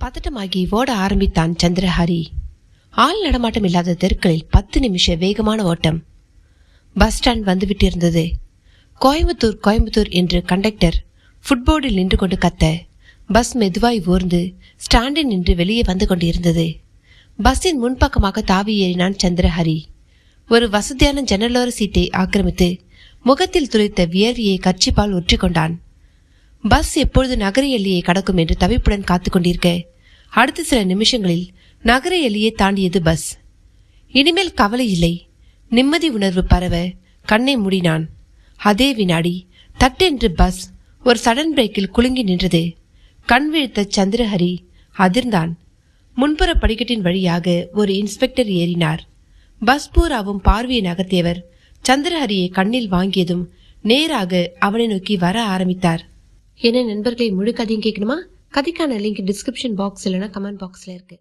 பதட்டமாகி ஓட ஆரம்பித்தான் சந்திரஹரி. ஆள் நடமாட்டம் இல்லாத தெருக்களில் பத்து நிமிஷ வேகமான ஓட்டம். பஸ் ஸ்டாண்ட் வந்துவிட்டிருந்தது. கோயம்புத்தூர் கோயம்புத்தூர் என்று கண்டக்டர் ஃபுட்போர்டில் நின்று கொண்டு கத்த பஸ் மெதுவாய் ஊர்ந்து ஸ்டாண்டில் நின்று வெளியே வந்து கொண்டிருந்தது. பஸ்ஸின் முன்பக்கமாக தாவி ஏறினான் சந்திரஹரி. ஒரு வசதியான ஜன்னலோர சீட்டை ஆக்கிரமித்து முகத்தில் துளைத்த வியர்வியை கர்ச்சிப்பால் ஒற்றிக்கொண்டான் பஸ் எப்பொழுது நகர எல்லையை கடக்கும் என்று தவிப்புடன் காத்து கொண்டிருக்க அடுத்த சில நிமிஷங்களில் நகர எல்லையை தாண்டியது பஸ். இனிமேல் கவலை இல்லை. நிம்மதி உணர்வு பரவ கண்ணை மூடினான். அதே வினாடி தட்டென்று பஸ் ஒரு சடன் பிரேக்கில் குலுங்கி நின்றது. கண் விழித்த சந்திரஹரி அதிர்ந்தான். முன்புற படிக்கட்டின் வழியாக ஒரு இன்ஸ்பெக்டர் ஏறினார். பஸ் பூராவும் பார்வையை நகர்த்தியவர் சந்திரஹரியை கண்ணில் வாங்கியதும் நேராக அவனை நோக்கி வர ஆரம்பித்தார். என்ன நண்பர்களை முழு கதையும் கேட்கணுமா? கதைக்கான லிங்க் டிஸ்கிரிப்ஷன் பாக்ஸ் இல்லைனா கமெண்ட் பாக்ஸ்ல இருக்கு.